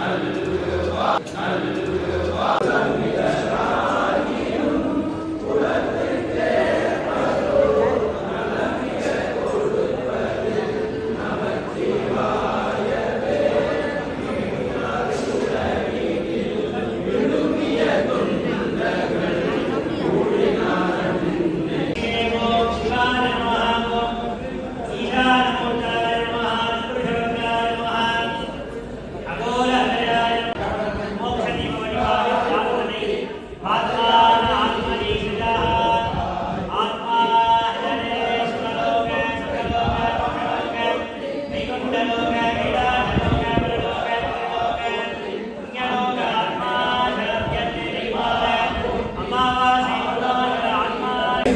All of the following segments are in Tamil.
ある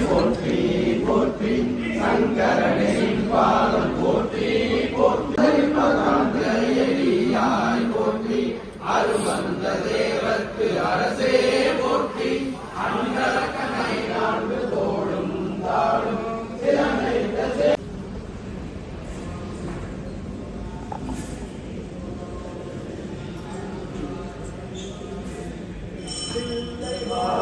போற்றி போற்றி சங்கரனை பாதம் போற்றி போற்றி எளியாய் போற்றி அருமந்த தேவர்க்கு அரசே போற்றி அங்கரக்கனை நான்கு தோடும் தாடும் Bye.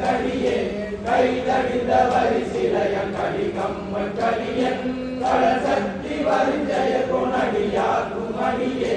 கடியே கை தடிந்த வரிசிலையன் கடி கம்மன் சக்தி வரிஞ்சய குணடியா குமடியே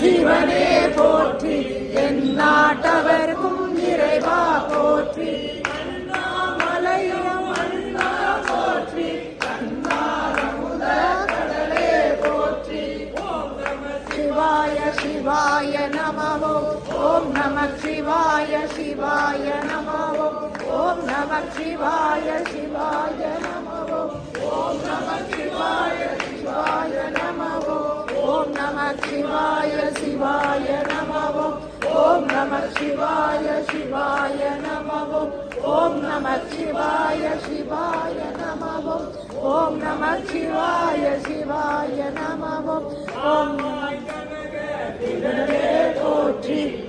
சிவனே போற்றி. என் நாட்டவர்க்கும் இறைவா போற்றி. அண்ணாமலையும் அண்ணா போற்றி. கடலே போற்றி. ஓம் நம சிவாய சிவாய நமவோ. ஓம் நம சிவாய சிவாய நமவோ. ஓம் நம சிவாய சிவாய நமவோ. ஓம் நம சிவாய சிவாய शिवाय शिवाय नमो ॐ नमः शिवाय शिवाय नमो ॐ नमः शिवाय शिवाय नमो ॐ नमः शिवाय शिवाय नमो ॐ போற்றி